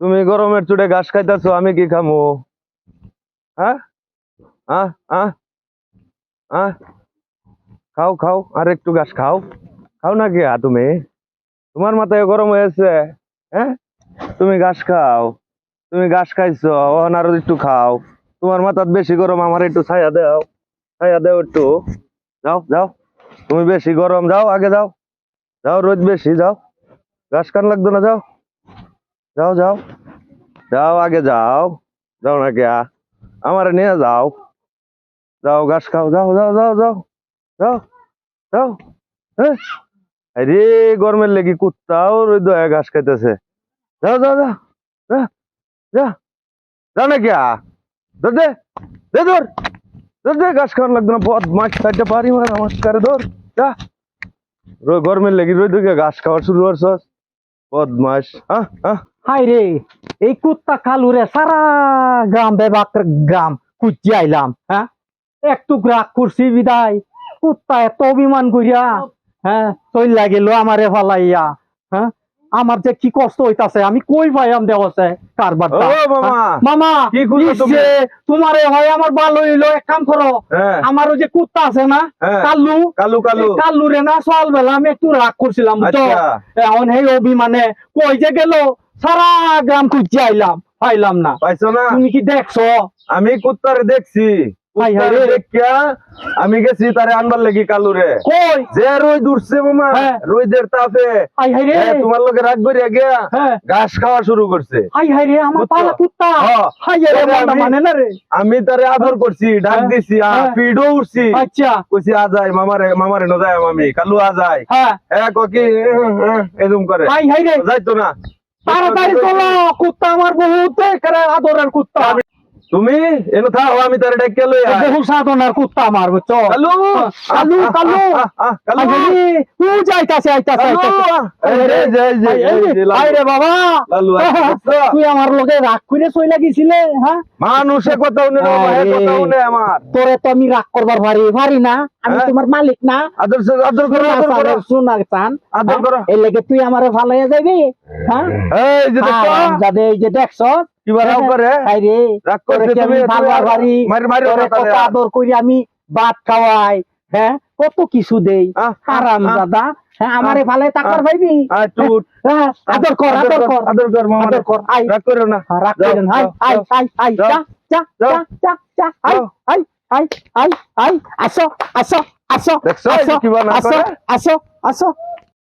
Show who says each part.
Speaker 1: তুমি গরমের চুটে ঘাস খাইতেছো, আমি কি খামো? হ্যাঁ? খাও খাও, আর একটু ঘাস খাও। খাও না কি তুমি? তোমার মাথায় গরম হয়েছে হ্যাঁ? তুমি ঘাস খাও, তুমি ঘাস খাইছো ওখানে আরও একটু খাও। তোমার মাথার বেশি গরম, আমার একটু ছায়া দাও ছায়া দাও একটু। যাও যাও, তুমি বেশি গরম, যাও, আগে যাও। যাও, রোদ বেশি, যাও। ঘাস কান লাগতো না, যাও। যাও যাও যাও আগে যাও যাও না কে আমার নিয়ে যাও যাও ঘাস খাও যাও যাও যাও যাও যাও যাও হ্যাঁ আরে গরমের লেগে কুত্তাও রোদ হয়ে ঘাস খাইতেছে যাও যাও যাও যা যা যা না কে ধর দে দে ধর ধর দে ঘাস খাওয়ার লাগতো না বদ মাছ খাইতে পারি মার আমার কারে ধর যা রো- গরমের লেগে রোদ হয়ে ঘাস খাওয়া শুরু করছস বদমাস হ্যাঁ হ্যাঁ
Speaker 2: হাই রে এই কুত্তা কালুরে সারা গ্রাম বেবাক গ্রাম খুঁজতে আইলাম হ্যাঁ? একটু রাগ করছি বিদায় কুত্তা এত অভিমান করিয়া হ্যাঁ তৈল লাগিল আমারে ফালাইয়া হ্যাঁ? আমার যে কি কষ্ট হইতাছে আমি কই পাইয়াম দেওয়াছে কারবার
Speaker 1: ও মামা
Speaker 2: তোমারে হয় আমার ভালো হইল এক কাম করো
Speaker 1: হ্যাঁ।
Speaker 2: আমার ওই যে কুত্তা আছে না
Speaker 1: হ্যাঁ।
Speaker 2: কালু
Speaker 1: কালু কালু।
Speaker 2: কালু রে না সকালবেলা আমি একটু রাগ করছিলাম বুঝছ?
Speaker 1: আচ্ছা।
Speaker 2: এখন এই অভিমানে কই যে গেল? সারা গ্রাম খুঁজতে আইলাম পাইলাম না
Speaker 1: পাইছো না
Speaker 2: তুমি কি দেখছ
Speaker 1: আমি কুত্তারে দেখছি আমি গেছি তারে আনবার লাগি কালু রে যে রোদ উঠছে মামা
Speaker 2: হ্যাঁ।
Speaker 1: রোদের তাপে হ্যাঁ, তোমার লোকে রাগ করিয়া গিয়া
Speaker 2: হ্যাঁ
Speaker 1: ঘাস খাওয়া শুরু করছে হ্যাঁ। আমি-
Speaker 2: মানে না রে
Speaker 1: আমি তারে আদর করছি ডাক
Speaker 2: হ্যাঁ।
Speaker 1: দিছি
Speaker 2: হ্যাঁ।
Speaker 1: পিডও উঠছি
Speaker 2: আচ্ছা
Speaker 1: কইছি আ যায় মামারে মামারে ন যায় আমি কালু আ যায়
Speaker 2: হ্যাঁ
Speaker 1: হ্যাঁ কি এরকম করে যাইতো না
Speaker 2: তাড়াতাড়ি চলো কুত্তা আমার বহুত আদরের কুত্তা।
Speaker 1: তুমি এনো থাও আমি তারে ডাকে লই আই
Speaker 2: বহু সাধনার কুত্তা আমার বুঝছ
Speaker 1: কালু
Speaker 2: কালু, কালু।
Speaker 1: কালু।
Speaker 2: ও যাইতাছে আইতাছে
Speaker 1: কালু
Speaker 2: আইতাছে।
Speaker 1: এই রে, এই যে, এই যে, এই যে, লালু।
Speaker 2: হাই রে বাবা।
Speaker 1: লালু,
Speaker 2: তুই আমার লগে রাগ চইলা গেছিলে হ্যাঁ?
Speaker 1: মানুষে কথা না
Speaker 2: আরে।
Speaker 1: কথা আমার।
Speaker 2: তোরে তো আমি রাগ করবার পারি পারি না। আমি
Speaker 1: হ্যাঁ?
Speaker 2: তোমার মালিক না।
Speaker 1: আদর আদর করো আদর করো।
Speaker 2: শোনা চান।
Speaker 1: আদর করো।
Speaker 2: এই লেগে তুই আমারে ভালাইয়া যাবি হ্যাঁ?
Speaker 1: এই যে দেখো।
Speaker 2: যাবে এই যে দেখছ
Speaker 1: করে। রাগ
Speaker 2: তোরে আমি
Speaker 1: তুমি মারি মারি
Speaker 2: কত আদর করি ভাত খাওয়াই হ্যাঁ? কত কিছু দেই।
Speaker 1: আহ,
Speaker 2: দাদা হ্যাঁ আমারে তাকবার
Speaker 1: টুট।
Speaker 2: হ্যাঁ, আদর কর আদর কর
Speaker 1: আদর কর মামা
Speaker 2: আদর কর আই
Speaker 1: রাগ করো না।
Speaker 2: হ্যাঁ, রাগ হাই
Speaker 1: যাও,
Speaker 2: আই। আই আই। যা যা যা আই আই আই আই আই আসো আসো আসো আসো আসো আসো আসো